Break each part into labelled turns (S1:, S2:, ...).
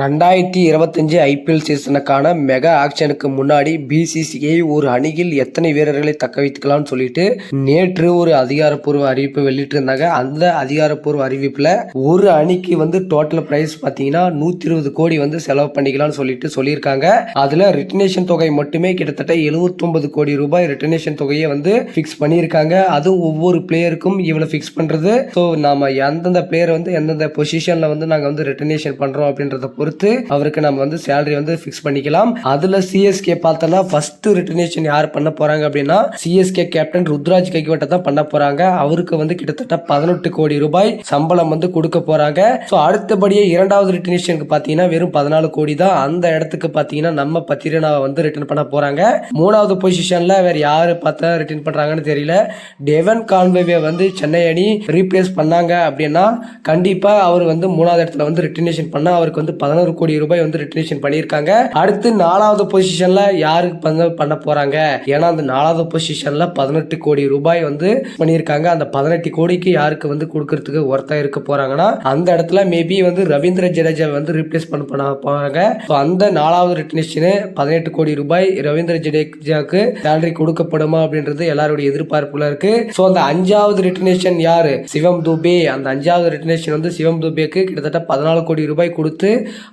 S1: ரெண்டாயிரத்தி இருபத்தஞ்சு IPL சீசனுக்கான mega ஆக்ஷனுக்கு முன்னாடி பிசிசிஐ ஒரு அணியில் எத்தனை வீரர்களை தக்க வைத்துக்கலாம்னு சொல்லிட்டு நேற்று ஒரு அதிகாரப்பூர்வ அறிவிப்பு வெளியிட்டு இருந்தாங்க அந்த அதிகாரப்பூர்வ அறிவிப்பில் ஒரு அணிக்கு வந்து டோட்டல் பிரைஸ் பார்த்தீங்கன்னா நூற்றி இருபது கோடி வந்து செலவு பண்ணிக்கலாம்னு சொல்லிட்டு சொல்லியிருக்காங்க. அதில் ரிட்டர்னேஷன் தொகை மட்டுமே கிட்டத்தட்ட 79 கோடி ரூபாய் ரிட்டர்னேஷன் தொகையை வந்து ஃபிக்ஸ் பண்ணியிருக்காங்க. அதுவும் ஒவ்வொரு பிளேயருக்கும் இவ்வளோ ஃபிக்ஸ் பண்ணுறது ஸோ நாம எந்தெந்த பிளேயர் வந்து எந்தெந்த பொசிஷனில் வந்து நாங்கள் வந்து ரிட்டர்னேஷன் பண்ணுறோம் அப்படின்றத பொறுத்து அவருக்கு நம்ம வந்து சேலரி வந்து ஃபிக்ஸ் பண்ணிக்கலாம். அதில் சிஎஸ்கே பார்த்தோன்னா ஃபர்ஸ்ட் ரிட்டர்னேஷன் யார் பண்ண போகிறாங்க அப்படின்னா சிஎஸ்கே கேப்டன் ருத்ராஜ் கைக்வட்டை தான் பண்ண போகிறாங்க அவருக்கு வந்து கிட்டத்தட்ட பதினெட்டு கோடி ரூபாய் சம்பளம் வந்து கொடுக்க போகிறாங்க ஸோ அடுத்தபடியே இரண்டாவது ரிட்டர்னேஷனுக்கு பார்த்தீங்கன்னா வெறும் பதினாலு கோடி தான். அந்த இடத்துக்கு பார்த்தீங்கன்னா நம்ம பத்திரனாவை வந்து ரிட்டர்ன் பண்ண போகிறாங்க மூணாவது பொசிஷன்ல வேறு யார் பார்த்தா ரிட்டர்ன் பண்ணுறாங்கன்னு தெரியல. டெவன் கான்வேவை வந்து சென்னை அணி ரீப்ளேஸ் பண்ணாங்க அப்படின்னா கண்டிப்பாக அவர் வந்து மூணாவது இடத்துல வந்து ரிட்டர்னேஷன் பண்ணால் அவருக்கு வந்து பதினோரு கோடி ரூபாய் வந்து ரிட்டர்னேஷன் பண்ணியிருக்காங்க. அடுத்து நாலாவது பொசிஷன்ல யாருக்கு பண்ண போறாங்க? போகிறாங்க ஏன்னா அந்த நாலாவது பொசிஷன்ல பதினெட்டு கோடி ரூபாய் வந்து பண்ணியிருக்காங்க. அந்த பதினெட்டு கோடிக்கு யாருக்கு வந்து கொடுக்கறதுக்கு ஒருத்தா இருக்க போகிறாங்கன்னா அந்த இடத்துல மேபி வந்து ரவீந்திர ஜடேஜா வந்து ரீப்ளேஸ் பண்ண பண்ண போகிறாங்க ஸோ அந்த நாலாவது ரிட்டர்னேஷனு பதினெட்டு கோடி ரூபாய் ரவீந்திர ஜடேஜாவுக்கு சேலரி கொடுக்கப்படுமா அப்படின்றது எல்லாருடைய எதிர்பார்ப்புல இருக்கு. ஸோ அந்த அஞ்சாவது ரிட்டர்னேஷன் யாரு? சிவம் துபே. அந்த அஞ்சாவது ரிட்டர்னேஷன் வந்து சிவம் துபேக்கு கிட்டத்தட்ட பதினாலு கோடி ரூபாய் கொடுத்து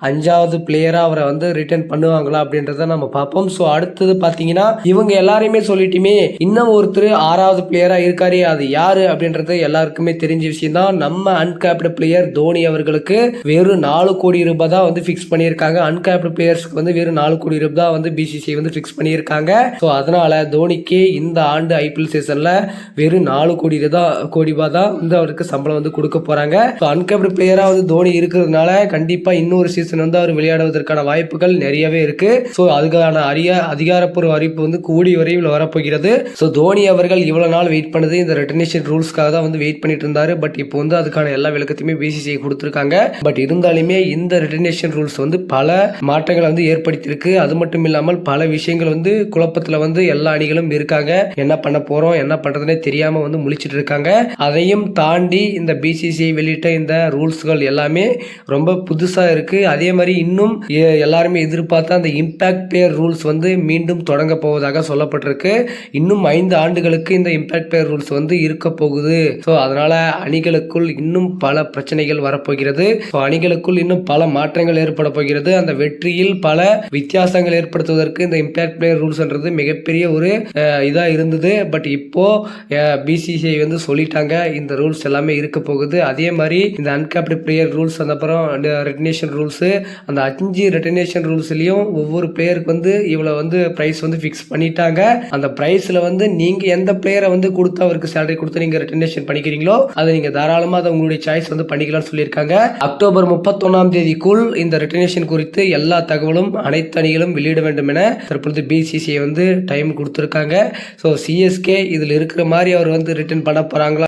S1: அஞ்சாவது பிளேயரா அவரை வந்து ரிட்டர்ன் பண்ணுவாங்களா அப்படின்றத நம்ம பார்ப்போம். ஸோ அடுத்தது பார்த்தீங்கன்னா இவங்க எல்லாரையுமே சொல்லிட்டுமே இன்னும் ஒருத்தர் ஆறாவது பிளேயரா இருக்காரு அது யாரு அப்படின்றது எல்லாருக்குமே தெரிஞ்ச விஷயம் தான். நம்ம அன்கேப்டு பிளேயர் தோனி அவர்களுக்கு வெறும் நாலு கோடி ரூபாய் தான் வந்து ஃபிக்ஸ் பண்ணியிருக்காங்க. அன்கேப்டு பிளேயர்ஸ்க்கு வந்து வெறும் நாலு கோடி ரூபாய் தான் வந்து பிசிசிஐ வந்து ஃபிக்ஸ் பண்ணியிருக்காங்க. ஸோ அதனால தோனிக்கு இந்த ஆண்டு ஐபிஎல் சீசன்ல வெறும் நாலு கோடி தான் கோடி ரூபாய் தான் வந்து அவருக்கு சம்பளம் வந்து கொடுக்க போறாங்க. ஸோ அன்கேப்டு பிளேயரா வந்து தோனி இருக்கிறதுனால கண்டிப்பா இன்னொரு சீசன் வந்து அவர் விளையாடுவதற்கான வாய்ப்புகள் நிறையவே இருக்கு. ஸோ அதுக்கான அரிய அதிகாரப்பூர்வ அறிவிப்பு வந்து கூடி வரையில் வரப்போகிறது. ஸோ தோனி அவர்கள் இவ்வளவு நாள் வெயிட் பண்ணது இந்த ரெட்டனேஷன் ரூல்ஸ்க்காக தான் வந்து வெயிட் பண்ணிட்டு இருந்தாரு. பட் இப்போ வந்து அதுக்கான எல்லா விளக்கத்தையுமே பிசிசிஐ கொடுத்துருக்காங்க. பட் இருந்தாலுமே இந்த ரிட்டர்னேஷன் ரூல்ஸ் வந்து பல மாற்றங்களை வந்து ஏற்படுத்தியிருக்கு. அது மட்டும் இல்லாமல் பல விஷயங்கள் வந்து குழப்பத்தில் வந்து எல்லா அணிகளும் இருக்காங்க. என்ன பண்ண போறோம் என்ன பண்றதுனே தெரியாம வந்து முழிச்சிட்டு இருக்காங்க. அதையும் தாண்டி இந்த பிசிசிஐ வெளியிட்ட இந்த ரூல்ஸ்கள் எல்லாமே ரொம்ப புதுசாக இருக்கு. அதே மாதிரி இன்னும் எ- எல்லாருமே எதிர்பார்த்த அந்த இம்பாக்ட் பேர் ரூல்ஸ் வந்து மீண்டும் தொடங்க போவதாக சொல்லப்பட்டிருக்கு. இன்னும் ஐந்து ஆண்டுகளுக்கு இந்த இம்பாக்ட் பேர் ரூல்ஸ் வந்து இருக்க போகுது. ஸோ அதனால அணிகளுக்குள் இன்னும் பல பிரச்சனைகள் வரப்போகிறது. ஸோ அணிகளுக்குள் இன்னும் பல மாற்றங்கள் ஏற்பட போகிறது. அந்த வெற்றியில் பல வித்தியாசங்கள் ஏற்படுத்துவதற்கு இந்த இம்பாக்ட் பிளேயர் ரூல்ஸ்ன்றது மிகப்பெரிய ஒரு இதாக இருந்தது. பட் இப்போ பிசிசிஐ வந்து சொல்லிட்டாங்க இந்த ரூல்ஸ் எல்லாமே இருக்க போகுது. அதே மாதிரி இந்த அன்கேப்டு பிளேயர் ரூல்ஸ் அந்த அப்புறம் ரெக்னேஷன் ரூல்ஸ் அந்த அஞ்சு ரிட்டர்னேஷன் ரூல்ஸ்லேயும் ஒவ்வொரு பிளேயருக்கு வந்து இவ்வளோ வந்து ப்ரைஸ் வந்து ஃபிக்ஸ் பண்ணிட்டாங்க. அந்த ப்ரைஸில் வந்து நீங்கள் எந்த பிளேயரை வந்து கொடுத்து அவருக்கு சேலரி கொடுத்து நீங்கள் ரிட்டர்னேஷன் பண்ணிக்கிறீங்களோ அதை நீங்கள் தாராளமாக அதை உங்களுடைய சாய்ஸ் வந்து பண்ணிக்கலாம்னு சொல்லியிருக்காங்க. அக்டோபர் முப்பத்தொன்னாம் தேதிக்குள் இந்த ரிட்டர்னேஷன் குறித்து எல்லா தகவலும் அனைத்து அணிகளும் வெளியிட வேண்டும் என தற்பொழுது பிசிசிஐ வந்து டைம் கொடுத்துருக்காங்க. ஸோ சிஎஸ்கே இதில் இருக்கிற மாதிரி அவர் வந்து ரிட்டர்ன் பண்ண போகிறாங்களா